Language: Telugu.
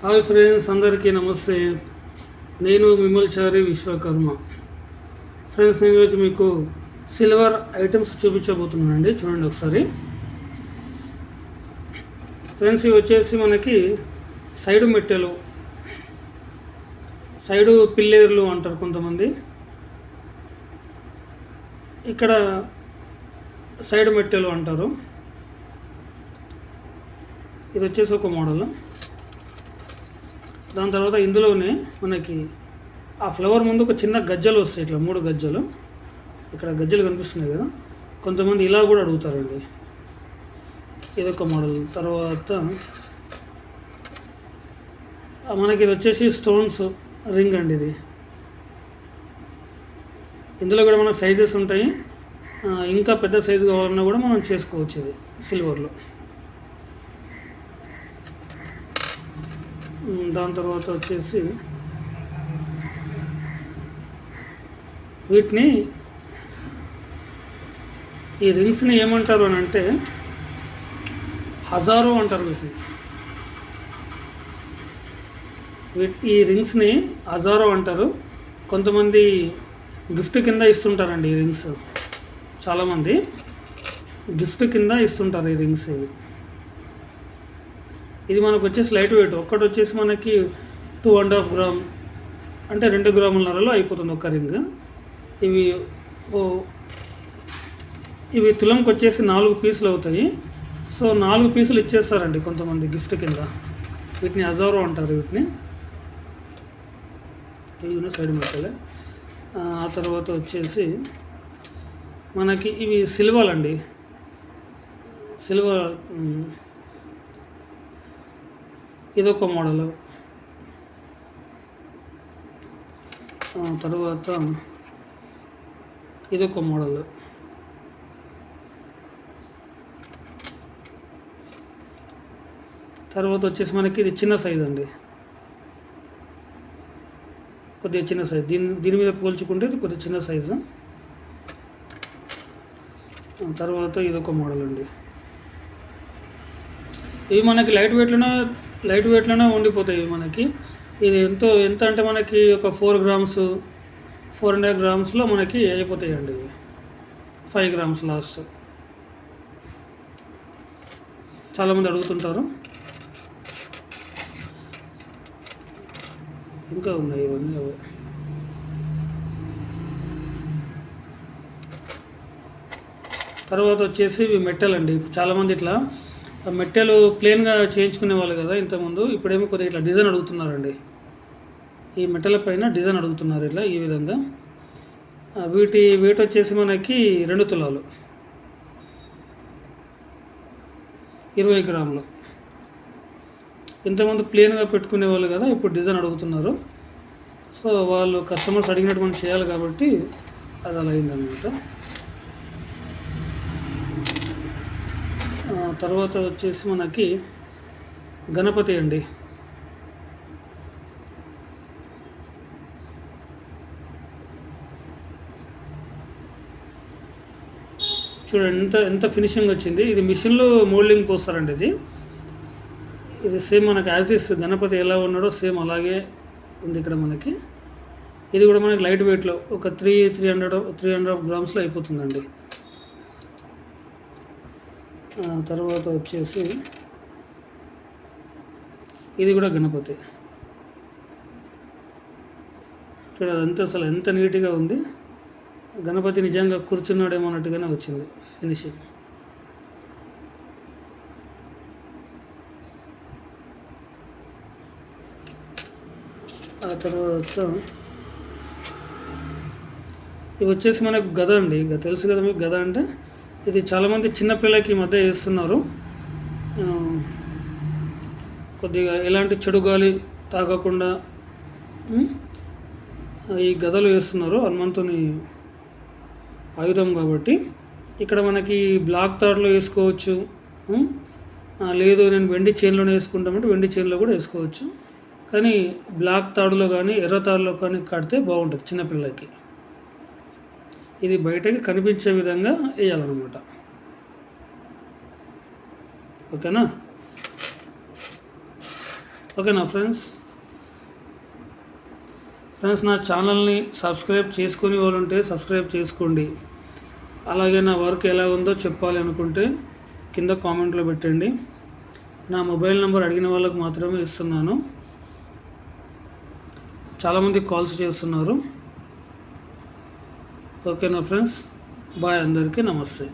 హాయ్ ఫ్రెండ్స్ అందరికీ నమస్తే. నేను విమల్చారి విశ్వకర్మ. ఫ్రెండ్స్ నేను ఈరోజు మీకు సిల్వర్ ఐటమ్స్ చూపించబోతున్నానండి. చూడండి ఒకసారి. ఫ్రెండ్స్ ఇవి వచ్చేసి మనకి సైడు మెట్టెలు సైడు పిల్లేర్లు అంటారు కొంతమంది. ఇక్కడ సైడ్ మెట్టెలు అంటారు. ఇది వచ్చేసి ఒక మోడల్. దాని తర్వాత ఇందులోనే మనకి ఆ ఫ్లవర్ ముందు ఒక చిన్న గజ్జలు వస్తాయి ఇట్లా మూడు గజ్జలు. ఇక్కడ గజ్జలు కనిపిస్తున్నాయి కదా. కొంతమంది ఇలా కూడా అడుగుతారండి. ఇదొక మోడల్. తర్వాత మనకి ఇది వచ్చేసి స్టోన్స్ రింగ్ అండి ఇది. ఇందులో కూడా మనకు సైజెస్ ఉంటాయి. ఇంకా పెద్ద సైజు కావాలన్నా కూడా మనం చేసుకోవచ్చు ఇది సిల్వర్లో. దాని తర్వాత వచ్చేసి వీటిని ఈ రింగ్స్ని ఏమంటారు అని అంటే హజారో అంటారు వీటిని. వీట్ ఈ రింగ్స్ని హజారో అంటారు. కొంతమంది గిఫ్ట్ కింద ఇస్తుంటారండి ఈ రింగ్స్. చాలామంది గిఫ్ట్ కింద ఇస్తుంటారు ఈ రింగ్స్ ఇవి. ఇది మనకు వచ్చేసి లైట్ వెయిట్ ఒక్కటి వచ్చేసి మనకి టూ అండ్ హాఫ్ గ్రామ్ అంటే రెండు గ్రాములన్నరలో అయిపోతుంది ఒక్క రింగ్ ఇవి ఓ ఇవి తులంకి వచ్చేసి నాలుగు పీసులు అవుతాయి. సో నాలుగు పీసులు ఇచ్చేస్తారండి కొంతమంది గిఫ్ట్ కింద. వీటిని అజారో అంటారు వీటిని. ఇవి సైడ్ మెట్టలే ఆ తర్వాత వచ్చేసి మనకి ఇవి సిల్వర్ అండి సిల్వర్ ఇదొక మోడల్. తర్వాత ఇదొక మోడల్. తర్వాత వచ్చేసి మనకి ఇది చిన్న సైజ్ అండి. కొద్దిగా చిన్న సైజ్ దీని దీని మీద పోల్చుకుంటే ఇది కొద్దిగా చిన్న సైజు తర్వాత ఇదొక మోడల్ అండి ఇవి మనకి లైట్ వెయిట్లోనే లైట్ వెయిట్లోనే ఉండిపోతాయి మనకి. ఇది ఎంతో ఎంత అంటే మనకి ఒక ఫోర్ గ్రామ్స్ ఫోర్ అండ్ గ్రామ్స్లో మనకి అయిపోతాయండి ఇవి. ఫైవ్ గ్రామ్స్ లాస్ట్ చాలామంది అడుగుతుంటారు. ఇంకా ఉన్నాయి ఇవన్నీ అవి. తర్వాత వచ్చేసి ఇవి మెట్టలండి ఇప్పుడు చాలామంది ఇట్లా మెట్టెలు ప్లెయిన్గా చేయించుకునే వాళ్ళు కదా ఇంతకుముందు? ఇప్పుడేమో కొద్దిగా ఇట్లా డిజైన్ అడుగుతున్నారండి. ఈ మెట్టెల పైన డిజైన్ అడుగుతున్నారు ఇట్లా ఈ విధంగా. వీటి వెయిట్ వచ్చేసి మనకి రెండు తులాలు. ఇరవై గ్రాములు. ఇంతకుముందు ప్లెయిన్గా పెట్టుకునే వాళ్ళు కదా ఇప్పుడు డిజైన్ అడుగుతున్నారు. సో వాళ్ళు కస్టమర్స్ అడిగినట్టు మనం చేయాలి కాబట్టి అది అలా అయిందనమాట ఆ, తర్వాత వచ్చేసి మనకి గణపతి అండి. చూడండి ఎంత ఎంత ఫినిషింగ్ వచ్చింది. ఇది మిషన్లో మోల్డింగ్ పోస్తారండి ఇది. ఇది సేమ్ మనకి యాజ్ డిస్ గణపతి ఎలా ఉన్నాడో సేమ్ అలాగే ఉంది ఇక్కడ మనకి. ఇది కూడా మనకి లైట్ వెయిట్లో ఒక three three hundred three hundred గ్రామ్స్లో అయిపోతుందండి. తర్వాత వచ్చేసి ఇది కూడా గణపతి. చూడండి ఎంత అసలు ఎంత నీట్గా ఉంది. గణపతి నిజంగా కూర్చున్నాడేమో అన్నట్టుగానే వచ్చింది ఫినిషింగ్. ఆ తర్వాత ఇవి వచ్చేసి మనకు గద అండి. ఇక తెలుసు కదా మీకు గద అంటే ఇది చాలామంది చిన్నపిల్లలకి ఈ మధ్య వేస్తున్నారు. కొద్దిగా ఎలాంటి చెడు గాలి తాగకుండా ఈ గదలు వేస్తున్నారు. హనుమంతుని ఆయుధం కాబట్టి. ఇక్కడ మనకి బ్లాక్ తాడులో వేసుకోవచ్చు. లేదు నేను వెండి చైన్లోనే వేసుకుంటామంటే వెండి చైన్లో కూడా వేసుకోవచ్చు. కానీ బ్లాక్ తాడులో కానీ ఎర్ర తాడులో కానీ కడితే బాగుంటుంది చిన్నపిల్లలకి ఇది బయటకి కనిపించే విధంగా వేయాలన్నమాట. ఓకేనా? ఓకేనా ఫ్రెండ్స్? ఫ్రెండ్స్ నా ఛానల్ని సబ్స్క్రైబ్ చేసుకుని వాళ్ళు ఉంటే సబ్స్క్రైబ్ చేసుకోండి. అలాగే నా వర్క్ ఎలా ఉందో చెప్పాలి అనుకుంటే కింద కామెంట్లో పెట్టండి. నా మొబైల్ నెంబర్ అడిగిన వాళ్ళకు మాత్రమే ఇస్తున్నాను. చాలామంది కాల్స్ చేస్తున్నారు. ఓకేనా ఫ్రెండ్స్ బాయ్ అందరికీ నమస్తే